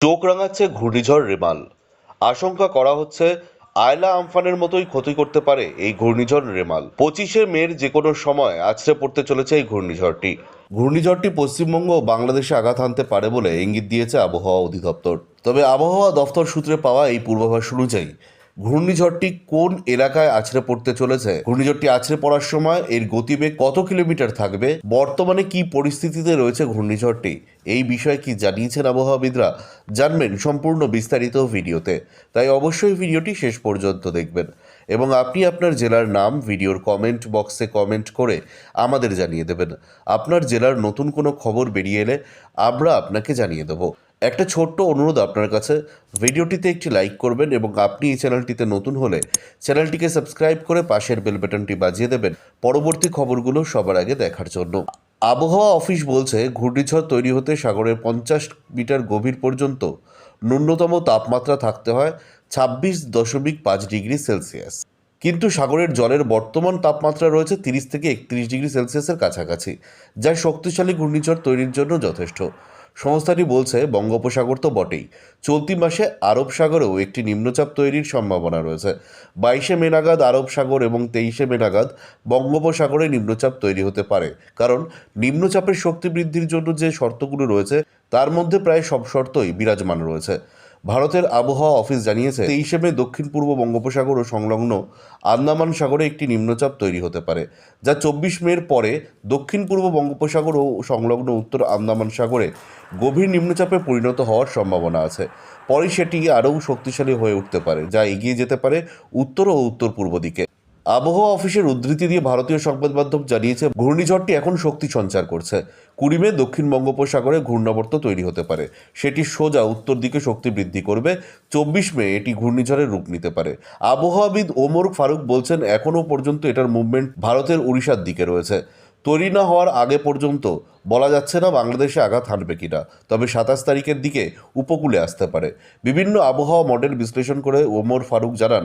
চোখ রাঙাচ্ছে ঘূর্ণিঝড় রেমাল। আশঙ্কা করা হচ্ছে আয়লা আমফানের মতোই ক্ষতি করতে পারে এই ঘূর্ণিঝড় রেমাল। পঁচিশে মের যে কোনো সময় আছড়ে পড়তে চলেছে এই ঘূর্ণিঝড়টি। ঘূর্ণিঝড়টি পশ্চিমবঙ্গ ও বাংলাদেশে আঘাত হানতে পারে বলে ইঙ্গিত দিয়েছে আবহাওয়া অধিদপ্তর। তবে আবহাওয়া দফতর সূত্রে পাওয়া এই পূর্বাভাস অনুযায়ী ঘূর্ণিঝড়টি কোন এলাকায় আছড়ে পড়তে চলেছে? ঘূর্ণিঝড়টি আছড়ে পড়ার সময় এর গতিবেগ কত কিলোমিটার থাকবে? বর্তমানে কি পরিস্থিতিতে রয়েছে ঘূর্ণিঝড়টি? এই বিষয়ে কি জানিয়েছেন আবহাওয়াবিদরা? জানবেন সম্পূর্ণ বিস্তারিত ভিডিওতে। তাই অবশ্যই ভিডিওটি শেষ পর্যন্ত দেখবেন এবং আপনি আপনার জেলার নাম ভিডিওর কমেন্ট বক্সে কমেন্ট করে আমাদের জানিয়ে দেবেন। আপনার জেলার নতুন কোনো খবর বেরিয়ে এলে আমরা আপনাকে জানিয়ে দেবো। একটা ছোট্ট অনুরোধ আপনার কাছে। ভিডিওটিতে একটি লাইক করবেন এবং আপনি এই চ্যানেলটিতে নতুন হলে চ্যানেলটিকে সাবস্ক্রাইব করে পাশের বেল বাটনটি বাজিয়ে দেবেন। পরবর্তী খবরগুলো সবার আগে দেখার জন্য। আবহাওয়া অফিস বলছে, ঘূর্ণিঝড় তৈরি হতে সাগরের পঞ্চাশ মিটার গভীর পর্যন্ত ন্যূনতম তাপমাত্রা থাকতে হয় ছাব্বিশ দশমিক পাঁচ ডিগ্রি সেলসিয়াস। কিন্তু সাগরের জলের বর্তমান তাপমাত্রা রয়েছে তিরিশ থেকে একত্রিশ ডিগ্রি সেলসিয়াসের কাছাকাছি, যা শক্তিশালী ঘূর্ণিঝড় তৈরির জন্য যথেষ্ট। সংস্থাটি বলছে, বঙ্গোপসাগর তো বটেই। চলতি মাসে আরব সাগরেও একটি নিম্নচাপ তৈরির সম্ভাবনা রয়েছে। বাইশে মে নাগাদ আরব সাগর এবং তেইশে মে নাগাদ বঙ্গোপসাগরে নিম্নচাপ তৈরি হতে পারে। কারণ নিম্নচাপের শক্তি বৃদ্ধির জন্য যে শর্তগুলো রয়েছে, তার মধ্যে প্রায় সব শর্তই বিরাজমান রয়েছে। ভারতের আবহাওয়া অফিস জানিয়েছে, তেইশে মে দক্ষিণ পূর্ব বঙ্গোপসাগর ও সংলগ্ন আন্দামান সাগরে একটি নিম্নচাপ তৈরি হতে পারে, যা চব্বিশ মের পরে দক্ষিণ পূর্ব বঙ্গোপসাগর ও সংলগ্ন উত্তর আন্দামান সাগরে গভীর নিম্নচাপে পরিণত হওয়ার সম্ভাবনা আছে। পরে সেটি আরও শক্তিশালী হয়ে উঠতে পারে, যা এগিয়ে যেতে পারে উত্তর ও উত্তর পূর্ব দিকে। আবহাওয়া অফিসের উদ্ধৃতি দিয়ে ভারতীয় সংবাদ মাধ্যম জানিয়েছে, ঘূর্ণিঝড়টি এখন শক্তি সঞ্চার করছে। কুড়ি মে দক্ষিণ বঙ্গোপসাগরে ঘূর্ণাবর্ত তৈরি হতে পারে। সেটি সোজা উত্তর দিকে শক্তি বৃদ্ধি করবে। চব্বিশ মে এটি ঘূর্ণিঝড়ের রূপ নিতে পারে। আবহাওয়াবিদ ওমর ফারুক বলছেন, এখনও পর্যন্ত এটার মুভমেন্ট ভারতের উড়িষ্যার দিকে রয়েছে। তৈরি না হওয়ার আগে পর্যন্ত বলা যাচ্ছে না বাংলাদেশে আঘাত হানবে কিনা। তবে সাতাশ তারিখের দিকে উপকূলে আসতে পারে। বিভিন্ন আবহাওয়া মডেল বিশ্লেষণ করে ওমর ফারুক জানান,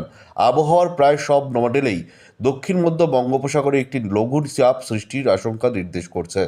আবহাওয়ার প্রায় সব মডেলেই দক্ষিণ মধ্য বঙ্গোপসাগরে একটি লঘু চাপ সৃষ্টির আশঙ্কা নির্দেশ করছে।